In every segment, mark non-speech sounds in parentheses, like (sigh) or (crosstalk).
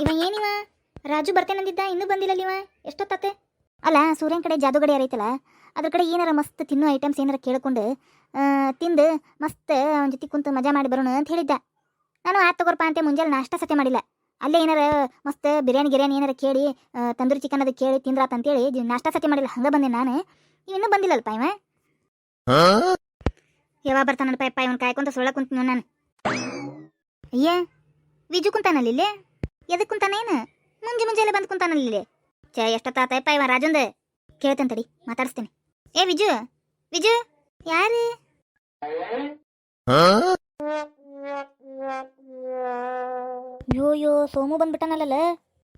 ಇವ? ಏನಿವ ರಾಜು ಬರ್ತೇನಂದಿದ್ದ, ಇನ್ನೂ ಬಂದಿಲ್ಲ ಇವ? ಎಷ್ಟೊತ್ತ ಅಲ್ಲ, ಸೂರ್ಯನ ಕಡೆ ಜಾದುಗಡಿ ಅರೈತಲ್ಲ ಅದ್ರ ಕಡೆ ಏನಾರ ಮಸ್ತ್ ತಿನ್ನೋ ಐಟಮ್ಸ್ ಏನಾರ ಕೇಳ್ಕೊಂಡು ತಿಂದು ಮಸ್ತ್ ಅವನ ಜೊತೆ ಕುಂತು ಮಜಾ ಮಾಡಿ ಬರೋಣ ಅಂತ ಹೇಳಿದ್ದ. ನಾನು ಆ ತಗೋರ್ಪ ಅಂತ ಮುಂಜಾನೆ ನಾಷ್ಟ ಸತೆ ಮಾಡಿಲ್ಲ. ಅಲ್ಲೇ ಏನಾರ ಮಸ್ತ್ ಬಿರಿಯಾನಿ ಗಿರಿಯಾನಿ ಏನಾರ ಕೇಳಿ ತಂದೂರಿ ಚಿಕನ್ ಅದು ಕೇಳಿ ತಿಂದ್ರಾತ ಅಂತೇಳಿ ನಾಷ್ಟ ಸತೆ ಮಾಡಿಲ್ಲ, ಹಂಗೆ ಬಂದೆ ನಾನು. ಇನ್ನೂ ಬಂದಿಲ್ಲಲ್ಪ ಇವ? ಯಾವಾಗ ಬರ್ತಾನಪ್ಪ ಇವನ್ ಕಾಯ್ಕೊಂತ ಸೊಳ್ಳ ಕುಂತ ನಾನು. ಅಯ್ಯ, ವಿಜು ಕುಂತಾನಲ್ಲಿ ಇಲ್ಲಿ? ಎದಕ್ ಕುಂತಾನೇನು ಮುಂಜೆ ಮುಂಜಾನೆ ಬಂದು ಇಲ್ಲಿ ಛೇ ಎಷ್ಟೊತ್ತಾತಪ್ಪ ಇವ ರಾಜಂದ? ಕೇಳ್ತೇನೆ ತಡಿ, ಮಾತಾಡಿಸ್ತೇನೆ. ಏ, ವಿಜು ವಿಜು, ಯಾರು? ಯೋ ಯೋ ಸೋಮು ಬಂದ್ಬಿಟ್ಟನಲ್ಲ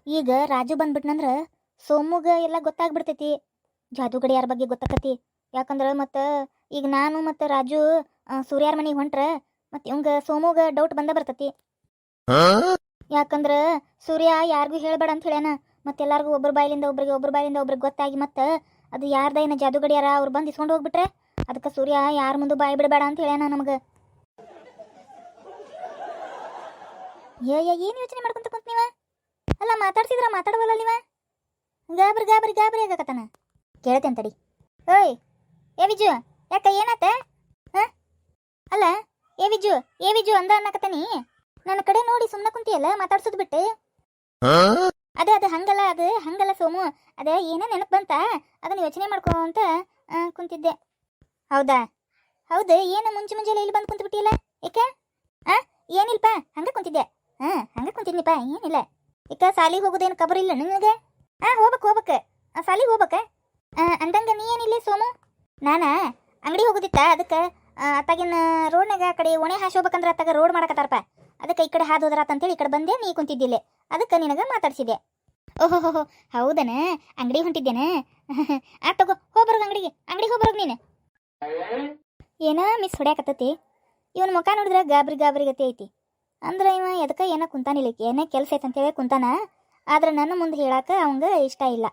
ಈಗ ರಾಜು ಬಂದ್ಬಿಟ್ನಂದ್ರ ಸೋಮುಗ ಎಲ್ಲ ಗೊತ್ತಾಗ್ಬಿಡ್ತೈತಿ. ಜಾದುಗಡಿ ಯಾರ ಬಗ್ಗೆ ಗೊತ್ತಾಕತಿ. ಯಾಕಂದ್ರ ಮತ್ತು ಈಗ ನಾನು ಮತ್ತು ರಾಜು ಸೂರ್ಯಾರ ಮನೆಗೆ ಹೊಂಟ್ರ ಮತ್ತು ಇವಂಗ ಸೋಮುಗ ಡೌಟ್ ಬಂದ ಬರ್ತತಿ. ಯಾಕಂದ್ರ ಸೂರ್ಯ ಯಾರಿಗೂ ಹೇಳಬೇಡ ಅಂತ ಹೇಳ್ಯಾನ. ಮತ್ತೆಲ್ಲಾರ್ಗು ಒಬ್ಬರ ಬಾಯಿಲಿಂದ ಒಬ್ರಿಗೆ ಒಬ್ಬರ ಬಾಯಿಲಿಂದ ಒಬ್ರಿಗೆ ಗೊತ್ತಾಗಿ ಮತ್ತೆ ಅದು ಯಾರ್ದ ಏನ ಜಾದುಗಡಿಯಾರ ಅವ್ರು ಬಂದು ಇಸ್ಕೊಂಡು ಹೋಗ್ಬಿಟ್ರೆ ಅದಕ್ಕೆ ಸೂರ್ಯ ಯಾರ ಮುಂದೆ ಬಾಯಿ ಬಿಡಬೇಡ ಅಂತ ಹೇಳ್ಯಾನ ನಮಗೆ. ಏ ಏನು ಯೋಚನೆ ಮಾಡ್ಕೊಂತ ಕುಂತ ನೀವ? ಅಲ್ಲ ಮಾತಾಡ್ಸಿದ್ರ ಮಾತಾಡವಲ್ಲ ನೀವ? ಗಾಬರಿ ಗಾಬರಿ ಗಾಬರಿ ಆಗಕತ್ತಾನ. ಕೇಳ್ತೇನೆ ತಡಿ. ಓಯ್, ಏ ವಿಜು, ಯಾಕ ಏನಾತ? ಅಲ್ಲ, ಏ ವಿಜು ಏ ವಿಜು ಅಂದ ಅನ್ನಕತ್ತಾನಿ? ನನ್ನ ಕಡೆ ನೋಡಿ ಸುಮ್ಮನೆ ಕುಂತಿಯಲ್ಲ ಮಾತಾಡ್ಸೋದು ಬಿಟ್ಟು. ಅದೇ ಅದು ಹಂಗಲ್ಲ ಅದು ಹಂಗಲ್ಲ ಸೋಮು. ಅದೇ ಏನೇ ನೆನಪು ಬಂತ? ಅದನ್ನ ಯೋಚನೆ ಮಾಡ್ಕೋ ಅಂತ ಕುಂತಿದ್ದೆ. ಹೌದಾ? ಹೌದು ಏನು ಮುಂಚೆ ಮುಂಜಾನೆ ಇಲ್ಲಿ ಬಂದು ಕುಂತು ಬಿಟ್ಟಿಯಲ್ಲ? ಏಕೆ? ಆ ಏನಿಲ್ಪ? ಹಂಗೆ ಕುಂತಿದ್ದೆ. ಹಾ ಹಂಗೆ ಕುಂತಿದ್ನಿಪ್ಪ ಏನಿಲ್ಲ. ಈಗ ಸಾಲಿಗೆ ಹೋಗೋದೇನು ಕಬರ್ ಇಲ್ಲ ನಿನಗೆ? ಆ ಹೋಗ್ಬೇಕು ಹೋಗ್ಬೇಕು. ಸಾಲಿಗೆ ಹೋಗ್ಬೇಕ. ಅಂದಂಗ ನೀ ಏನಿಲ್ಲ ಸೋಮು? ನಾನು? ಅಂಗಡಿ ಹೋಗೋದಿತ್ತ ಅದಕ್ಕೆ? ಅತ್ತಾಗಿನ ರೋಡ್ನಾಗ ಆ ಕಡೆ ಒಣೆ ಹಾಸಿ ಹೋಗ್ಬೇಕಂದ್ರೆ ಅತ್ತಾಗ ರೋಡ್ ಮಾಡಕತ್ತಾರಪ್ಪ ಅದಕ್ಕೆ ಈ ಕಡೆ ಹಾದು ಹೋದ್ರಾತ ಅಂತೇಳಿ ಈ ಕಡೆ ಬಂದೆ, ನೀ ಕುಂತಿದ್ದಿಲ್ಲ. ಅದಕ್ಕೆ ನಿನಗೆ ಮಾತಾಡ್ಸಿದೆ ಓಹೋ ಹೌದನ? ಅಂಗಡಿ ಹೊಂಟಿದ್ದೇನೆ. (laughs) ಆ ತಗೋ ಹೋಗ್ಬರೋದು ಅಂಗಡಿಗೆ. ಅಂಗಡಿಗೆ ಹೋಗ್ಬರೋದು ನೀನು. ಏನ ಮಿಸ್ ಹೊಡ್ಯಾಕತ್ತತಿ? ಇವನ್ ಮುಖ ನೋಡಿದ್ರೆ ಗಾಬರಿ ಗಾಬರಿ ಗತಿ ಐತಿ. ಅಂದ್ರೆ ಇವ ಎದಕ್ಕೆ ಏನೋ ಕುಂತಾನಿಲ್ಲ. ಏನೇ ಕೆಲಸ ಐತೆ ಅಂತೇಳಿ ಕುಂತಾನ. ಆದ್ರೆ ನನ್ನ ಮುಂದೆ ಹೇಳಾಕ ಅವಂಗ ಇಷ್ಟ ಇಲ್ಲ.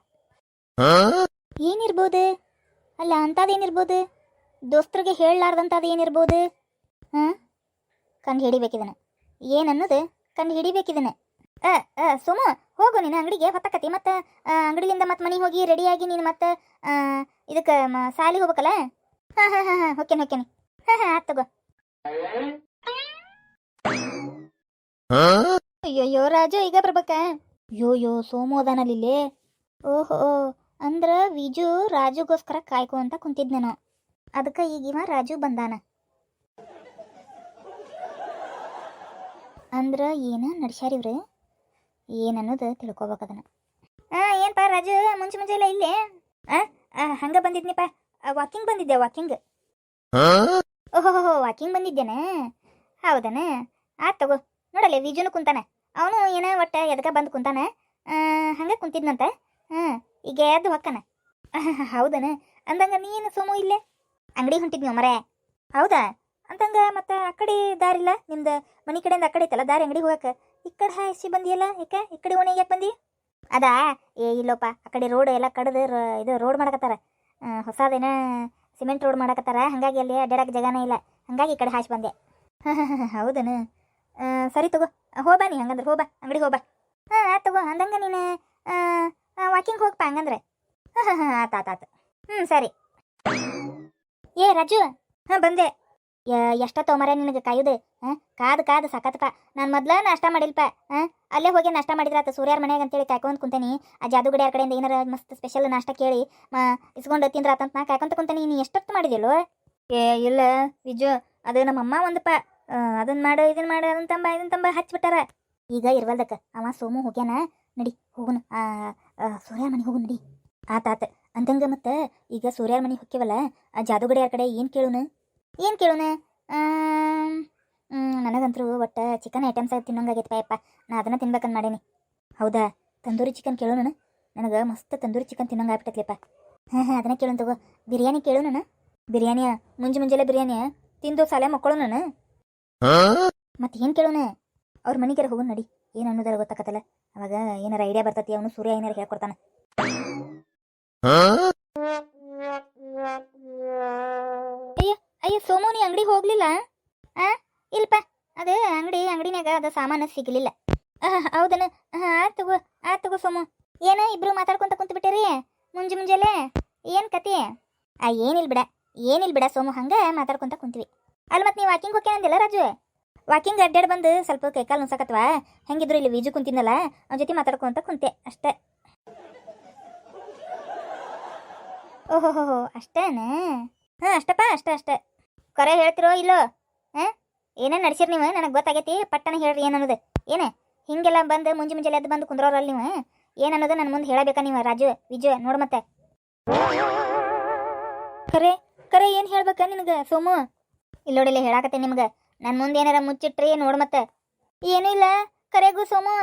ಏನಿರ್ಬೋದು? ಅಲ್ಲ ಅಂಥದ್ದೇನಿರ್ಬೋದು ದೋಸ್ತರಿಗೆ ಹೇಳಲಾರ್ದಂಥದ್ದು ಏನಿರ್ಬೋದು? ಹಾಂ? ಕಂಡು ಹಿಡಿಬೇಕಿದನ. ಏನನ್ನೋದು? ಕಂಡು ಹಿಡಿಬೇಕಿದನ. ಅ ಅ ಸುಮ ಹೋಗು ನಿನ್ನ ಅಂಗಡಿಗೆ ಹೊತ್ತಕತಿ ಮತ್ತು ಅಂಗಡಿಲಿಂದ ಮತ್ತೆ ಮನೆಗೆ ಹೋಗಿ ರೆಡಿಯಾಗಿ ನೀನು ಮತ್ತೆ ಇದಕ್ಕೆ ಸಾಲಿಗೆ ಹೋಗ್ಬೇಕಲ್ಲ? ಹಾಂ ಹಾಂ ಹಾಂ ಹಾಂ ಹೊಕ್ಕೇನೆ ಹೊಕ್ಕೇನೆ ಹಾಂ ಹಾಂ ಆತ್ ತಗೋ. ಅಯ್ಯೋ ರಾಜು ಈಗ ಬರ್ಬೇಕ? ಅಯ್ಯೋಯ್ಯೋ ಯೋ ಸೋಮು ಅದಾನಲ್ಲಿ ಇಲ್ಲಿ. ಓಹೋ ಅಂದ್ರ ವಿಜು ರಾಜುಗೋಸ್ಕರ ಕಾಯ್ಕೊ ಅಂತ ಕುಂತಿದ್ನೇನೋ ಅದಕ್ಕೆ ಈಗಿವ ರಾಜು ಬಂದಾನ. ಅಂದ್ರ ಏನ ನಡ್ಸ್ಯಾರಿವ್ರು ಏನನ್ನೋದು ತಿಳ್ಕೊಬೇಕದನ್ನ ಹಾಂ ಏನಪ್ಪ ರಾಜು ಮುಂಚೆ ಮುಂಚೆ ಎಲ್ಲ ಇಲ್ಲೇ? ಆ ಆ, ಹಂಗ ಬಂದಿದ್ನಿಪ್ಪ ವಾಕಿಂಗ್ ಬಂದಿದ್ದೆ ವಾಕಿಂಗ್ ಓಹೋ ವಾಕಿಂಗ್ ಬಂದಿದ್ದೇನೆ? ಹೌದನ? ಆತ್ ತಗೋ ನೋಡಲ್ಲೇ ವಿಜುನು ಕುಂತಾನೆ. ಅವನು ಏನ ಒಟ್ಟ ಎದಕ ಬಂದು ಕುಂತಾನೆ? ಹಂಗೆ ಹಂಗ ಕುಂತಿದ್ನಂತ. ಹಾಂ ಈಗ ಎದ್ದು ಹೊಕ್ಕನ. ಹೌದನ? ಅಂದಂಗ ನೀನು ಸೋಮು ಇಲ್ಲೇ? ಅಂಗಡಿ ಹೊಂಟಿದ್ನಿ ಮರೇ? ಹೌದಾ? ಅಂತಂಗ ಮತ್ತೆ ಆ ಕಡೆ ದಾರಿಲ್ಲ ನಿಮ್ದು ಮನೆ ಕಡೆಯಿಂದ ಆ ಕಡೆ ಐತಲ್ಲ, ದಾರಿ ಅಂಗಡಿ ಹೋಗಕ್ಕೆ ಈ ಕಡೆ ಹಾಯಿಸಿ ಬಂದಿಯಲ್ಲ ಯಾಕ ಈ ಕಡೆ ಓಣಿ ಯಾಕೆ ಬಂದಿ? ಅದಾ? ಏ, ಇಲ್ಲೋಪ, ಆ ಕಡೆ ರೋಡ್ ಎಲ್ಲ ಕಡ್ದು ಇದು ರೋಡ್ ಮಾಡಕತ್ತಾರ. ಹೊಸದೇನ ಸಿಮೆಂಟ್ ರೋಡ್ ಮಾಡಕತ್ತಾರ. ಹಾಗಾಗಿ ಅಲ್ಲಿ ಅಡ್ಡಾಡಕ್ಕೆ ಜಾಗನೇ ಇಲ್ಲ. ಹಾಗಾಗಿ ಈ ಕಡೆ ಹಾಸಿ ಬಂದೆ. (laughs) ಹೌದನು? ಸರಿ ತಗೋ. ಹೋಬಾ ನೀ ಹಂಗಂದ್ರೆ ಹೋಬಾ ಅಂಗಡಿ ಹೋಬಾ ಹಾಂ ಆಯ್ತು ತಗೋ. ಅಂದಂಗೆ ನೀನು ವಾಕಿಂಗ್ ಹೋಗಪ್ಪ ಹಂಗಂದ್ರೆ ಹಾಂ ಹಾಂ (laughs) ಆತ ಆತ ಆತ. ಹ್ಞೂ ಸರಿ. ಏ, ರಾಜು. ಹಾಂ, ಬಂದೆ. ಎಷ್ಟೋ ತೊಮರ ನಿನಗೆ ಕಾಯುದು? ಹಾಂ? ಕಾದು ಕಾದು ಸಖತ್ಪ ನಾನು ಮೊದ್ಲ ನಾಷ್ಟ ಮಾಡಿಲ್ಪ. ಹಾಂ? ಅಲ್ಲೇ ಹೋಗಿ ನಾಷ್ಟ ಮಾಡಿದ್ರಾತ ಸೂರ್ಯಾರ ಮನೆಯಾಗ ಅಂತೇಳಿ ಕಾಯ್ಕೊಂತ ಕುಂತೇನಿ. ಆ ಜಾದುಗಡಿಯಾರ ಕಡೆಯಿಂದ ಏನಾರ ಮಸ್ತ್ ಸ್ಪೆಷಲ್ ನಾಷ್ಟ ಕೇಳಿ ಮಾ ಇಸ್ಕೊಂಡು ತಿಂದ್ರಾತಂತ ನಾ ಕಾಯ್ಕೊಂತ ಕುಂತೇನಿ. ನೀನು ಎಷ್ಟೊತ್ತು ಮಾಡಿದಿಲ್ಲೋ ಏ ಇಲ್ಲ ವಿಜು ಅದು ನಮ್ಮಮ್ಮ ಒಂದಪ್ಪ ಅದನ್ನ ಮಾಡು ಇದನ್ನ ಮಾಡು ಅದನ್ನ ತಂಬ ಇದನ್ನ ತಂಬ ಹಚ್ಬಿಟ್ಟಾರ ಈಗ ಇರ್ವಲ್ದಕ್ಕ ಅವ ಸೋಮು ಹೋಗ್ಯಾನ. ನಡಿ ಹೋಗುನು. ಆ ಸೂರ್ಯ ಮನೆ ಹೋಗು ನಡಿ. ಆತ ಆತ. ಅಂತಂಗ ಮತ್ತೆ ಈಗ ಸೂರ್ಯ ಮನೆ ಹೊಕ್ಕಿವಲ್ಲ ಆ ಜಾದುಗಡೆಯ ಕಡೆ ಏನು ಕೇಳುನು? ಏನು ಕೇಳೋಣ? ನನಗಂತರೂ ಒಟ್ಟು ಚಿಕನ್ ಐಟಮ್ಸ್ ತಿನ್ನೋಂಗಾಗೈತೆ ಪಾಯಪ್ಪ. ನಾ ಅದನ್ನ ತಿನ್ಬೇಕಂತ ಮಾಡೀನಿ. ಹೌದಾ? ತಂದೂರಿ ಚಿಕನ್ ಕೇಳೋಣ ನಾನು ನನಗೆ ಮಸ್ತ್ ತಂದೂರಿ ಚಿಕನ್ ತಿನ್ನಂಗೆ ಆಗ್ಬಿಟ್ಟತ್ಲೆಪ್ಪ ಹಾಂ ಹಾಂ ಅದನ್ನ ಕೇಳೋಣ ತಗೋ. ಬಿರಿಯಾನಿ ಕೇಳು ನಾನು ಬಿರಿಯಾನಿಯ ಮುಂಜೆ ಮುಂಜಾನೆ ಬಿರಿಯಾನಿಯ? ತಿಂದು ಸಾಲೆ ಮಕ್ಕಳು ನಾನು ಮತ್ತೆ ಏನು ಕೇಳೋಣ? ಅವ್ರ ಮನೆಗೆ ಹೋಗೋಣ ನಡಿ. ಏನು ಅನ್ನೋದಾರ ಗೊತ್ತಾಕತ್ತಲ್ಲ. ಅವಾಗ ಏನಾರ ಐಡಿಯಾ ಬರ್ತತಿ ಅವನು ಸೂರ್ಯ ಏನಾರ ಹೇಳ್ಕೊಡ್ತಾನ. ಅಯ್ಯ ಸೋಮು ನೀ ಅಂಗಡಿಗೆ ಹೋಗ್ಲಿಲ್ಲ? ಆ? ಇಲ್ಪ. ಅದು ಅಂಗಡಿ ಅಂಗಡಿನಾಗ ಅದು ಸಾಮಾನು ಸಿಗಲಿಲ್ಲ. ಹೌದನ? ಆತ್ ತಗೋ ಆತ್ ತಗೋ ಸೋಮು. ಏನ, ಇಬ್ರು ಮಾತಾಡ್ಕೊಂತ ಕುಂತ ಬಿಟ್ಟಿರಿ ಮುಂಜಿ ಏನು ಏನ್ ಕತಿ? ಆ ಏನಿಲ್ಲ ಬಿಡ. ಏನಿಲ್ಲ ಬಿಡ ಸೋಮು, ಹಂಗ ಮಾತಾಡ್ಕೊಂತ ಕುಂತೀವಿ. ಅಲ್ಲಿ ಮತ್ತೆ ನೀವು ವಾಕಿಂಗ್ ಹೋಗ್ಯಾನ ರಾಜು? ವಾಕಿಂಗ್ ಅಡ್ಡಾಡ್ ಬಂದು ಸ್ವಲ್ಪ ಕೈಕಾಲು ನುಸಕತ್ವಾ? ಹೆಂಗಿದ್ರು ಇಲ್ಲಿ ವೀಜು ಕುಂತಿನಲ್ಲ ಅವ್ನ ಜೊತೆ ಮಾತಾಡ್ಕೊಂತ ಕುಂತೆ, ಅಷ್ಟೇ. ಓಹೋ ಹೋ ಹೋ ಅಷ್ಟೇನಾ? ಹಾಂ, ಅಷ್ಟಪ್ಪ, ಅಷ್ಟೇ ಅಷ್ಟೇ. ಕರೆ ಹೇಳ್ತಿರೋ ಇಲ್ಲೋ? ಹಾಂ? ಏನೇ ನಡ್ಸಿರಿ ನೀವು? ನನಗೆ ಗೊತ್ತಾಗೈತಿ, ಪಟ್ಟಣ ಹೇಳ್ರಿ ಏನನ್ನೋದು ಏನು? ಹಿಂಗೆಲ್ಲ ಬಂದು ಮುಂಜಿ ಮುಂಜಾನೆ ಎದ್ದು ಬಂದು ಕುಂದ್ರೋರಲ್ಲ ನೀವು ಏನನ್ನೋದು ನನ್ನ ಮುಂದೆ ಹೇಳಬೇಕಾ ನೀವು, ರಾಜು, ವಿಜು, ನೋಡು ಮತ್ತೆ. ಕರೆ ಕರೆ, ಏನು ಹೇಳ್ಬೇಕ ನಿನಗೆ, ಸೋಮು? ಇಲ್ಲೋಡಿಲ್ಲ ಹೇಳಾಕತ್ತೆ ನಿಮ್ಗೆ. ನನ್ನ ಮುಂದೆ ಏನಾರ ಮುಚ್ಚಿಟ್ರಿ, ನೋಡು ಮತ್ತೆ. ಏನೂ ಇಲ್ಲ. ಕರೆಗೂ, ಸೋಮು.